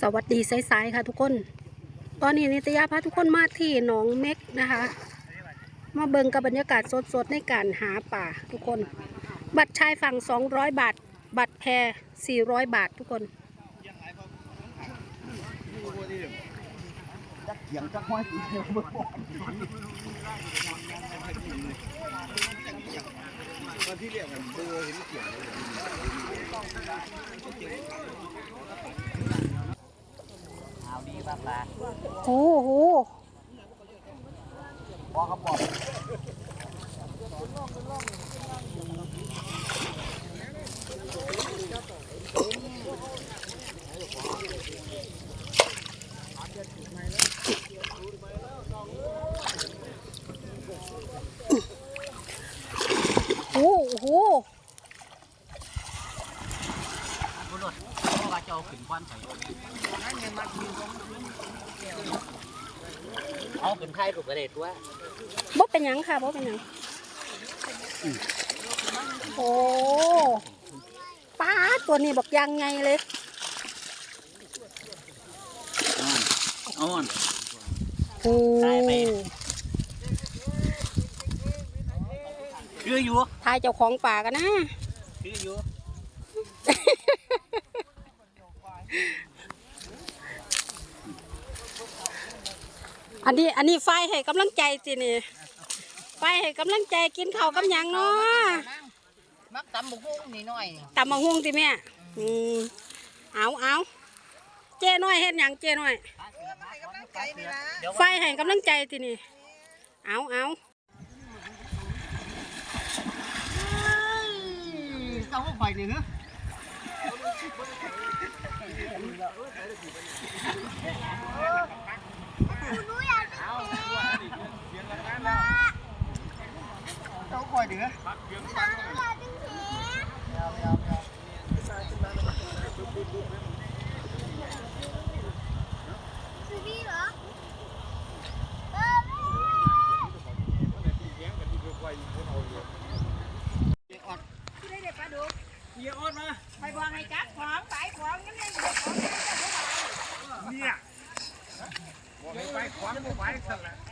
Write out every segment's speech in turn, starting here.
สวัสดีสายๆค่ะทุกคน ตอนนี้นิตยาพาทุกคนมาที่หนองเม็กนะคะ มาเบิงกับบรรยากาศสดๆในการหาป่าทุกคน บัตรชายฝั่ง 200 บาท บัตรแพร400 บาททุกคนเขียงจักห้อยบ่บอกตอนที่เรียกมันเบอร์เห็นเขียงเอาดีบ้างละ โอ้โหบอกเขาบอกโอ้โหบุรุษเพระว่าเจ้าขึ้นควันใส่ เอาขึ้นไทยถูกกระเด็ดว่าบ่เป็นหยังค่ะบ่เป็นหยังโอ้ป้าดตัวนี้บอกยังไงเลยอ่อน โอ้ได้ไหมคืออยู่ทายเจ้าของป่ากันนะ คืออยู่ อันนี้อันนี้ไฟให้กำลังใจสินี่ไฟให้กำลังใจกินข้าวกับหยังเนาะมักตำบุกหุ้งนี่หน่อยตำมะฮุ่งสิแม่อืมเอาเอาเจ้น้อยเฮ็ดหยังเจ้น้อย ไก่นี่ละไฟให้กำลังใจสินี่ เอาเอาเจ้าไฟนี่เหรอเจ้าคอยเดือไปวางให้จับของไปของนั่นเองขอ งเนี่ยบอกให้ไปขวางบ่ไปสั่นแ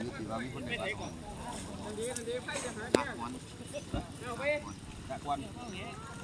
ะเอาไว้ตั้งเย็นเขาประกาศถึงยุติว่ามีคนในบ้านของจากวันจากวัน